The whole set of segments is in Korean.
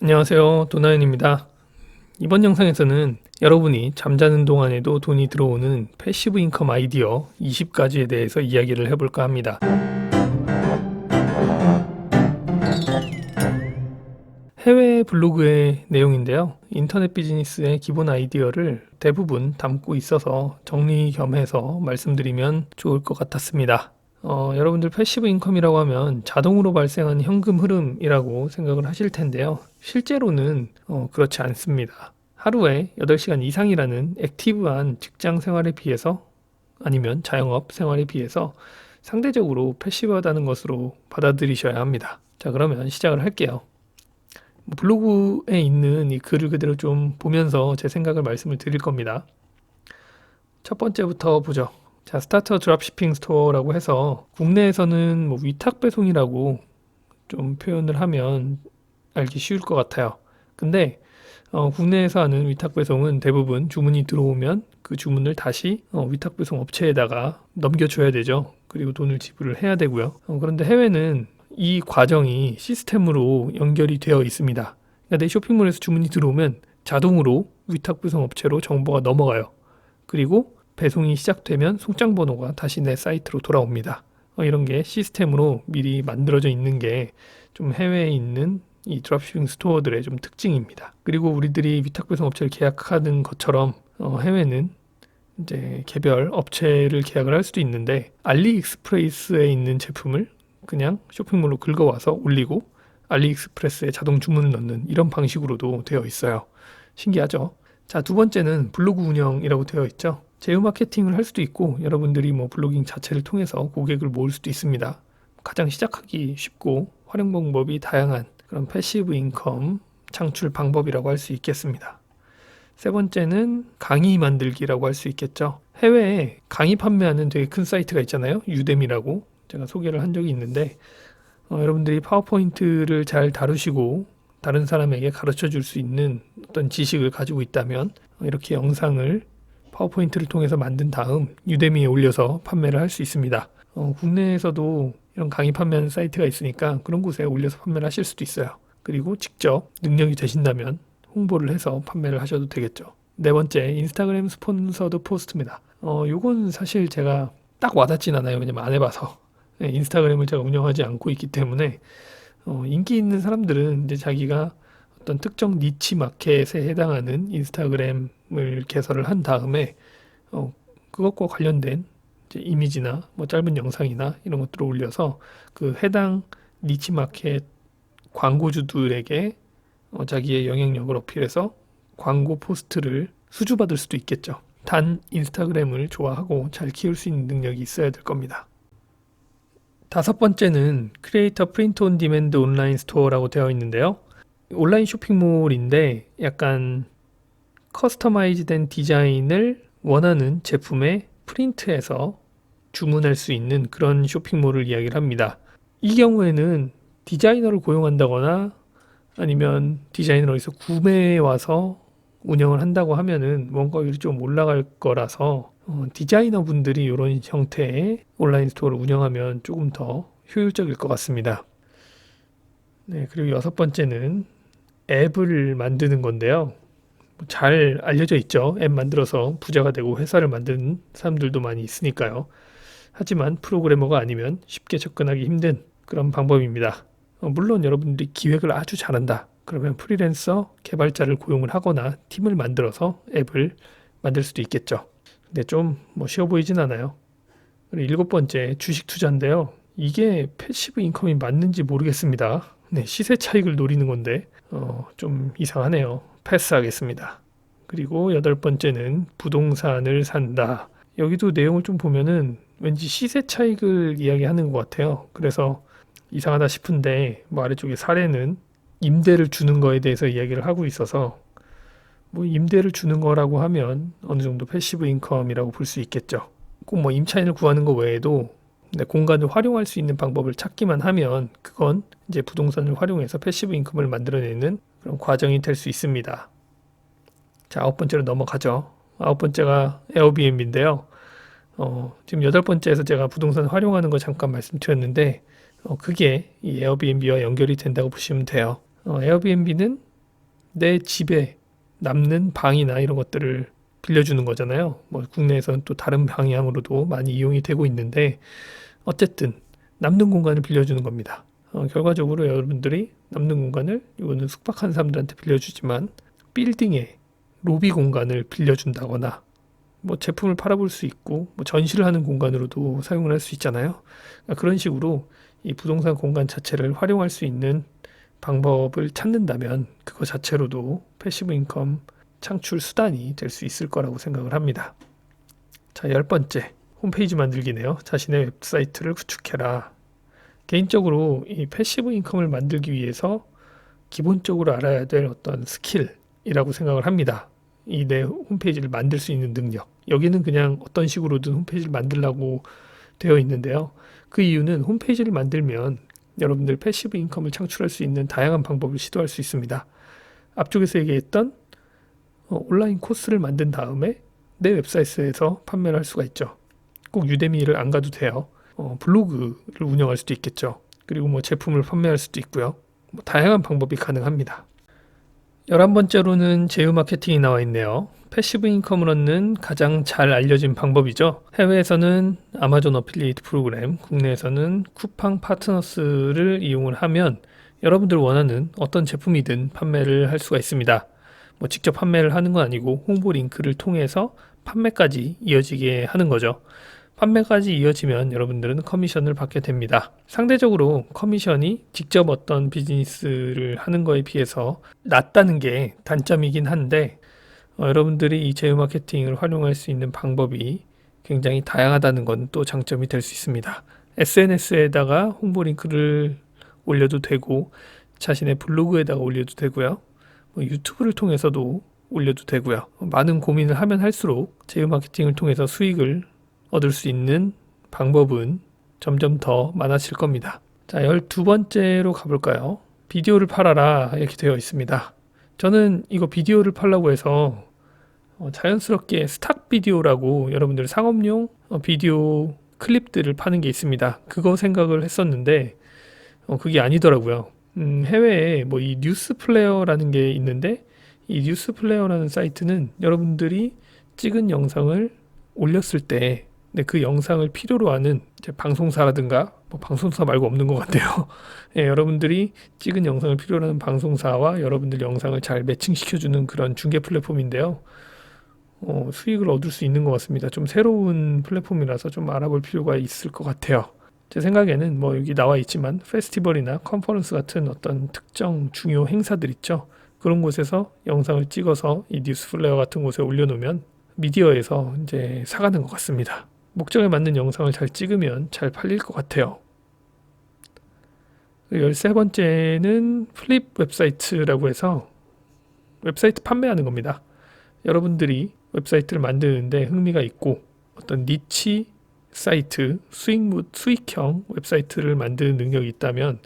안녕하세요. 도나연입니다. 이번 영상에서는 여러분이 잠자는 동안에도 돈이 들어오는 패시브 인컴 아이디어 20가지에 대해서 이야기를 해볼까 합니다. 해외 블로그의 내용인데요. 인터넷 비즈니스의 기본 아이디어를 대부분 담고 있어서 정리 겸해서 말씀드리면 좋을 것 같았습니다. 어, 여러분들 패시브 인컴이라고 하면 자동으로 발생하는 현금 흐름이라고 생각을 하실 텐데요. 실제로는 어, 그렇지 않습니다. 하루에 8시간 이상이라는 액티브한 직장 생활에 비해서 아니면 자영업 생활에 비해서 상대적으로 패시브하다는 것으로 받아들이셔야 합니다. 자, 그러면 시작을 할게요. 뭐 블로그에 있는 이 글을 그대로 좀 보면서 제 생각을 말씀을 드릴 겁니다. 첫 번째부터 보죠. 자, 스타터 드랍shipping 스토어라고 해서 국내에서는 뭐 위탁 배송이라고 좀 표현을 하면 알기 쉬울 것 같아요. 근데 어, 국내에서 하는 위탁 배송은 대부분 주문이 들어오면 그 주문을 다시 어, 위탁 배송 업체에다가 넘겨줘야 되죠. 그리고 돈을 지불을 해야 되고요. 어, 그런데 해외는 이 과정이 시스템으로 연결이 되어 있습니다. 그러니까 내 쇼핑몰에서 주문이 들어오면 자동으로 위탁 배송 업체로 정보가 넘어가요. 그리고 배송이 시작되면 송장 번호가 다시 내 사이트로 돌아옵니다. 어, 이런 게 시스템으로 미리 만들어져 있는 게 좀 해외에 있는 이 드랍shipping 스토어들의 좀 특징입니다. 그리고 우리들이 위탁 배송 업체를 계약하는 것처럼 어, 해외는 이제 개별 업체를 계약을 할 수도 있는데 알리익스프레스에 있는 제품을 그냥 쇼핑몰로 긁어와서 올리고 알리익스프레스에 자동 주문을 넣는 이런 방식으로도 되어 있어요. 신기하죠? 자, 두 번째는 블로그 운영이라고 되어 있죠. 제휴 마케팅을 할 수도 있고 여러분들이 뭐 블로깅 자체를 통해서 고객을 모을 수도 있습니다. 가장 시작하기 쉽고 활용 방법이 다양한 그런 패시브 인컴 창출 방법이라고 할 수 있겠습니다. 세 번째는 강의 만들기라고 할 수 있겠죠. 해외에 강의 판매하는 되게 큰 사이트가 있잖아요. 유뎀이라고 제가 소개를 한 적이 있는데 어, 여러분들이 파워포인트를 잘 다루시고 다른 사람에게 가르쳐 줄 수 있는 어떤 지식을 가지고 있다면 어, 이렇게 영상을 파워포인트를 통해서 만든 다음 유데미에 올려서 판매를 할 수 있습니다. 어, 국내에서도 이런 강의 판매하는 사이트가 있으니까 그런 곳에 올려서 판매를 하실 수도 있어요. 그리고 직접 능력이 되신다면 홍보를 해서 판매를 하셔도 되겠죠. 네 번째, 인스타그램 스폰서드 포스트입니다. 어, 요건 사실 제가 딱 와닿진 않아요. 왜냐면 안 해봐서. 네, 인스타그램을 제가 운영하지 않고 있기 때문에 어, 인기 있는 사람들은 이제 자기가 어떤 특정 니치 마켓에 해당하는 인스타그램 을 개설을 한 다음에 어, 그것과 관련된 이미지나 뭐 짧은 영상이나 이런 것들을 올려서 그 해당 니치 마켓 광고주들에게 어, 자기의 영향력을 어필해서 광고 포스트를 수주받을 수도 있겠죠. 단 인스타그램을 좋아하고 잘 키울 수 있는 능력이 있어야 될 겁니다. 다섯 번째는 크리에이터 프린트 온 디맨드 온라인 스토어라고 되어 있는데요. 온라인 쇼핑몰인데 약간 커스터마이즈된 디자인을 원하는 제품에 프린트해서 주문할 수 있는 그런 쇼핑몰을 이야기를 합니다. 이 경우에는 디자이너를 고용한다거나 아니면 디자이너를 어디서 구매해 와서 운영을 한다고 하면은 원가율이 좀 올라갈 거라서 어, 디자이너 분들이 이런 형태의 온라인 스토어를 운영하면 조금 더 효율적일 것 같습니다. 네, 그리고 여섯 번째는 앱을 만드는 건데요. 뭐잘 알려져 있죠. 앱 만들어서 부자가 되고 회사를 만드는 사람들도 많이 있으니까요. 하지만 프로그래머가 아니면 쉽게 접근하기 힘든 그런 방법입니다. 어, 물론 여러분들이 기획을 아주 잘한다. 그러면 프리랜서 개발자를 고용을 하거나 팀을 만들어서 앱을 만들 수도 있겠죠. 근데 좀 뭐 쉬워 보이진 않아요. 그리고 일곱 번째 주식 투자인데요. 이게 패시브 인컴이 맞는지 모르겠습니다. 네, 시세 차익을 노리는 건데 어, 좀 이상하네요. 패스하겠습니다. 그리고 여덟 번째는 부동산을 산다. 여기도 내용을 좀 보면은 왠지 시세 차익을 이야기하는 것 같아요. 그래서 이상하다 싶은데 뭐 아래쪽에 사례는 임대를 주는 거에 대해서 이야기를 하고 있어서 뭐 임대를 주는 거라고 하면 어느 정도 패시브 인컴이라고 볼 수 있겠죠. 꼭 뭐 임차인을 구하는 거 외에도 네, 공간을 활용할 수 있는 방법을 찾기만 하면 그건 이제 부동산을 활용해서 패시브 인컴을 만들어내는 그런 과정이 될 수 있습니다. 자, 아홉 번째로 넘어가죠. 아홉 번째가 에어비앤비인데요. 어, 지금 여덟 번째에서 제가 부동산 활용하는 거 잠깐 말씀드렸는데 어, 그게 이 에어비앤비와 연결이 된다고 보시면 돼요. 어, 에어비앤비는 내 집에 남는 방이나 이런 것들을 빌려주는 거잖아요. 뭐 국내에서는 또 다른 방향으로도 많이 이용이 되고 있는데 어쨌든 남는 공간을 빌려주는 겁니다. 어, 결과적으로 여러분들이 남는 공간을 이거는 숙박한 사람들한테 빌려주지만 빌딩에 로비 공간을 빌려준다거나 뭐 제품을 팔아볼 수 있고 뭐 전시를 하는 공간으로도 사용을 할 수 있잖아요. 그러니까 그런 식으로 이 부동산 공간 자체를 활용할 수 있는 방법을 찾는다면 그거 자체로도 패시브 인컴 창출 수단이 될 수 있을 거라고 생각을 합니다. 자, 열 번째. 홈페이지 만들기네요. 자신의 웹사이트를 구축해라. 개인적으로 이 패시브 인컴을 만들기 위해서 기본적으로 알아야 될 어떤 스킬이라고 생각을 합니다. 이 내 홈페이지를 만들 수 있는 능력. 여기는 그냥 어떤 식으로든 홈페이지를 만들라고 되어 있는데요. 그 이유는 홈페이지를 만들면 여러분들 패시브 인컴을 창출할 수 있는 다양한 방법을 시도할 수 있습니다. 앞쪽에서 얘기했던 어, 온라인 코스를 만든 다음에 내 웹사이트에서 판매를 할 수가 있죠. 꼭 유대미를 안 가도 돼요. 어, 블로그를 운영할 수도 있겠죠. 그리고 뭐 제품을 판매할 수도 있고요. 뭐 다양한 방법이 가능합니다. 열한 번째로는 제휴 마케팅이 나와 있네요. 패시브 인컴을 얻는 가장 잘 알려진 방법이죠. 해외에서는 아마존 어필리에이트 프로그램, 국내에서는 쿠팡 파트너스를 이용을 하면 여러분들 원하는 어떤 제품이든 판매를 할 수가 있습니다. 뭐 직접 판매를 하는 건 아니고 홍보 링크를 통해서 판매까지 이어지게 하는 거죠. 판매까지 이어지면 여러분들은 커미션을 받게 됩니다. 상대적으로 커미션이 직접 어떤 비즈니스를 하는 거에 비해서 낮다는 게 단점이긴 한데 어, 여러분들이 이 제휴 마케팅을 활용할 수 있는 방법이 굉장히 다양하다는 건 또 장점이 될 수 있습니다. SNS에다가 홍보 링크를 올려도 되고 자신의 블로그에다가 올려도 되고요. 뭐 유튜브를 통해서도 올려도 되고요. 많은 고민을 하면 할수록 제휴 마케팅을 통해서 수익을 얻을 수 있는 방법은 점점 더 많아질 겁니다. 자, 열두 번째로 가볼까요? 비디오를 팔아라 이렇게 되어 있습니다. 저는 이거 비디오를 팔라고 해서 어, 자연스럽게 스탁 비디오라고 여러분들 상업용 어, 비디오 클립들을 파는 게 있습니다. 그거 생각을 했었는데 어, 그게 아니더라고요. 음, 해외에 뭐 이 뉴스 플레이어라는 게 있는데 이 뉴스 플레이어라는 사이트는 여러분들이 찍은 영상을 올렸을 때 근데 그 영상을 필요로 하는 방송사라든가 뭐 방송사 말고 없는 것 같아요. 예, 여러분들이 찍은 영상을 필요로 하는 방송사와 여러분들 영상을 잘 매칭시켜주는 그런 중개 플랫폼인데요. 어, 수익을 얻을 수 있는 것 같습니다. 좀 새로운 플랫폼이라서 좀 알아볼 필요가 있을 것 같아요. 제 생각에는 뭐 여기 나와 있지만 페스티벌이나 컨퍼런스 같은 어떤 특정 중요 행사들 있죠. 그런 곳에서 영상을 찍어서 이 뉴스 플레이어 같은 곳에 올려놓으면 미디어에서 이제 사가는 것 같습니다. 목적에 맞는 영상을 잘 찍으면 잘 팔릴 것 같아요. 열세 번째는 플립 웹사이트라고 해서 웹사이트 판매하는 겁니다. 여러분들이 웹사이트를 만드는데 흥미가 있고 어떤 니치 사이트, 수익, 수익형 웹사이트를 만드는 능력이 있다면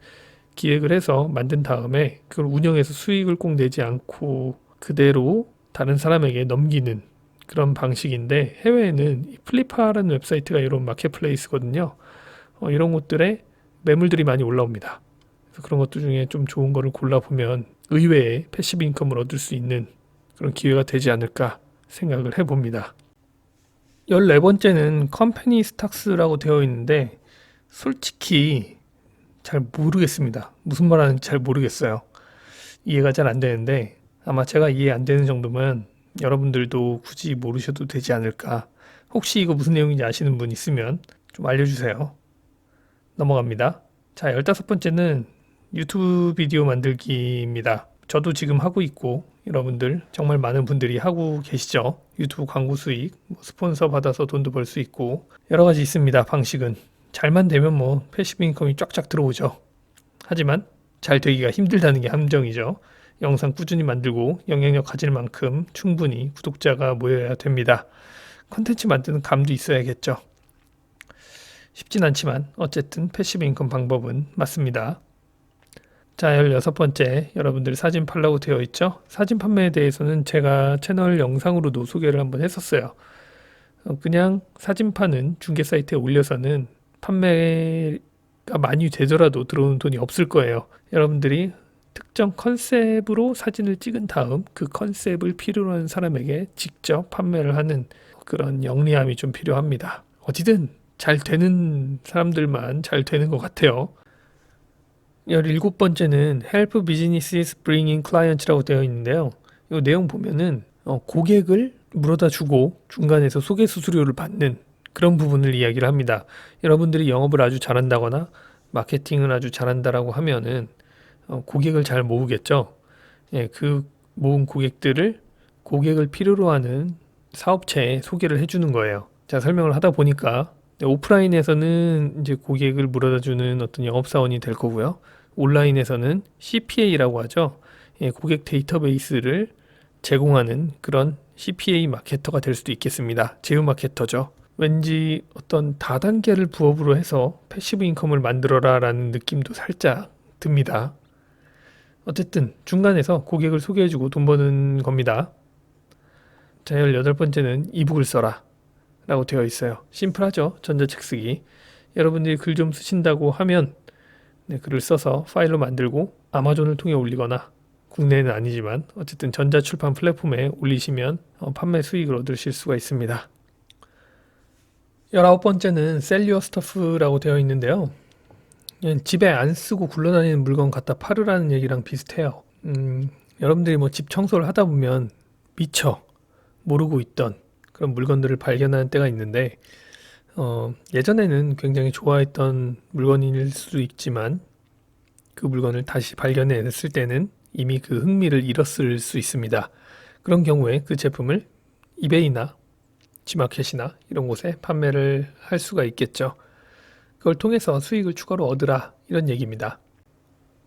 기획을 해서 만든 다음에 그걸 운영해서 수익을 꼭 내지 않고 그대로 다른 사람에게 넘기는 그런 방식인데 해외에는 플리파라는 웹사이트가 이런 마켓플레이스거든요. 어, 이런 곳들에 매물들이 많이 올라옵니다. 그래서 그런 것들 중에 좀 좋은 거를 골라보면 의외의 패시브 인컴을 얻을 수 있는 그런 기회가 되지 않을까 생각을 해봅니다. 14번째는 컴퍼니 스탁스라고 되어 있는데 솔직히 잘 모르겠습니다. 무슨 말 하는지 잘 모르겠어요. 이해가 잘 안 되는데 아마 제가 이해 안 되는 정도면 여러분들도 굳이 모르셔도 되지 않을까. 혹시 이거 무슨 내용인지 아시는 분 있으면 좀 알려주세요. 넘어갑니다. 자, 열다섯 번째는 유튜브 비디오 만들기입니다. 저도 지금 하고 있고 여러분들 정말 많은 분들이 하고 계시죠. 유튜브 광고 수익, 뭐 스폰서 받아서 돈도 벌 수 있고 여러 가지 있습니다. 방식은 잘만 되면 뭐 패시브 인컴이 쫙쫙 들어오죠. 하지만 잘 되기가 힘들다는 게 함정이죠. 영상 꾸준히 만들고 영향력 가질 만큼 충분히 구독자가 모여야 됩니다. 컨텐츠 만드는 감도 있어야겠죠. 쉽진 않지만 어쨌든 패시브 인컴 방법은 맞습니다. 자, 16번째. 여러분들 사진 팔라고 되어 있죠? 사진 판매에 대해서는 제가 채널 영상으로도 소개를 한번 했었어요. 어, 그냥 사진 파는 중개 사이트에 올려서는 판매가 많이 되더라도 들어오는 돈이 없을 거예요. 여러분들이 특정 컨셉으로 사진을 찍은 다음 그 컨셉을 필요로 하는 사람에게 직접 판매를 하는 그런 영리함이 좀 필요합니다. 어디든 잘 되는 사람들만 잘 되는 것 같아요. 17번째는 Help Businesses Bring in Clients라고 되어 있는데요. 이 내용 보면은 어, 고객을 물어다 주고 중간에서 소개 수수료를 받는 그런 부분을 이야기를 합니다. 여러분들이 영업을 아주 잘한다거나 마케팅을 아주 잘한다라고 하면은 어, 고객을 잘 모으겠죠. 예, 그 모은 고객들을 고객을 필요로 하는 사업체에 소개를 해주는 거예요. 자, 설명을 하다 보니까 네, 오프라인에서는 이제 고객을 물어다 주는 어떤 영업사원이 될 거고요. 온라인에서는 CPA라고 하죠. 예, 고객 데이터베이스를 제공하는 그런 CPA 마케터가 될 수도 있겠습니다. 제휴 마케터죠. 왠지 어떤 다단계를 부업으로 해서 패시브 인컴을 만들어라 라는 느낌도 살짝 듭니다. 어쨌든 중간에서 고객을 소개해주고 돈 버는 겁니다. 자, 18번째는 이북을 써라 라고 되어 있어요. 심플하죠? 전자책 쓰기. 여러분들이 글 좀 쓰신다고 하면 네, 글을 써서 파일로 만들고 아마존을 통해 올리거나 국내는 아니지만 어쨌든 전자출판 플랫폼에 올리시면 어, 판매 수익을 얻으실 수가 있습니다. 열아홉 번째는 셀리어 스터프라고 되어 있는데요. 예, 집에 안 쓰고 굴러다니는 물건 갖다 팔으라는 얘기랑 비슷해요. 음, 여러분들이 뭐 집 청소를 하다 보면 미처 모르고 있던 그런 물건들을 발견하는 때가 있는데 어, 예전에는 굉장히 좋아했던 물건일 수도 있지만 그 물건을 다시 발견했을 때는 이미 그 흥미를 잃었을 수 있습니다. 그런 경우에 그 제품을 이베이나 지마켓이나 이런 곳에 판매를 할 수가 있겠죠. 그걸 통해서 수익을 추가로 얻으라 이런 얘기입니다.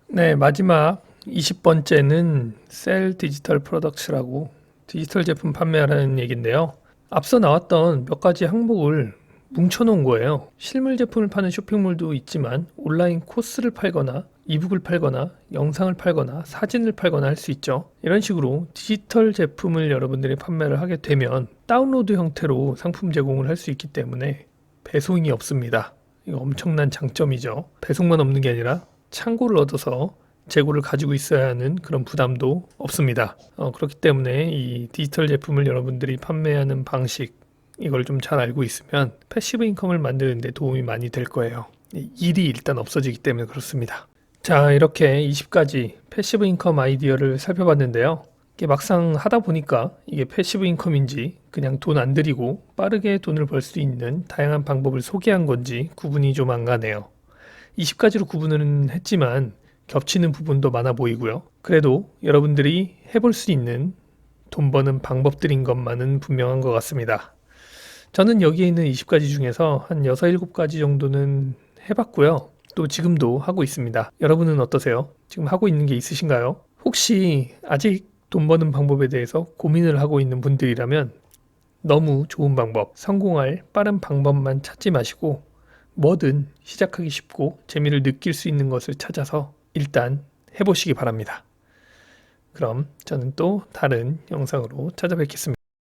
네, 마지막 20번째는 셀 디지털 프로덕츠라고 디지털 제품 판매하라는 얘기인데요. 앞서 나왔던 몇 가지 항목을 뭉쳐놓은 거예요. 실물 제품을 파는 쇼핑몰도 있지만 온라인 코스를 팔거나 이북을 팔거나 영상을 팔거나 사진을 팔거나 할 수 있죠. 이런 식으로 디지털 제품을 여러분들이 판매를 하게 되면 다운로드 형태로 상품 제공을 할 수 있기 때문에 배송이 없습니다. 이거 엄청난 장점이죠. 배송만 없는 게 아니라 창고를 얻어서 재고를 가지고 있어야 하는 그런 부담도 없습니다. 어, 그렇기 때문에 이 디지털 제품을 여러분들이 판매하는 방식 이걸 좀 잘 알고 있으면 패시브 인컴을 만드는데 도움이 많이 될 거예요. 일이 일단 없어지기 때문에 그렇습니다. 자, 이렇게 20가지 패시브 인컴 아이디어를 살펴봤는데요. 이게 막상 하다 보니까 이게 패시브 인컴인지 그냥 돈 안 들이고 빠르게 돈을 벌 수 있는 다양한 방법을 소개한 건지 구분이 좀 안 가네요. 20가지로 구분은 했지만 겹치는 부분도 많아 보이고요. 그래도 여러분들이 해볼 수 있는 돈 버는 방법들인 것만은 분명한 것 같습니다. 저는 여기에 있는 20가지 중에서 한 6, 7가지 정도는 해봤고요. 또 지금도 하고 있습니다. 여러분은 어떠세요? 지금 하고 있는 게 있으신가요? 혹시 아직 돈 버는 방법에 대해서 고민을 하고 있는 분들이라면 너무 좋은 방법, 성공할 빠른 방법만 찾지 마시고 뭐든 시작하기 쉽고 재미를 느낄 수 있는 것을 찾아서 일단 해보시기 바랍니다. 그럼 저는 또 다른 영상으로 찾아뵙겠습니다.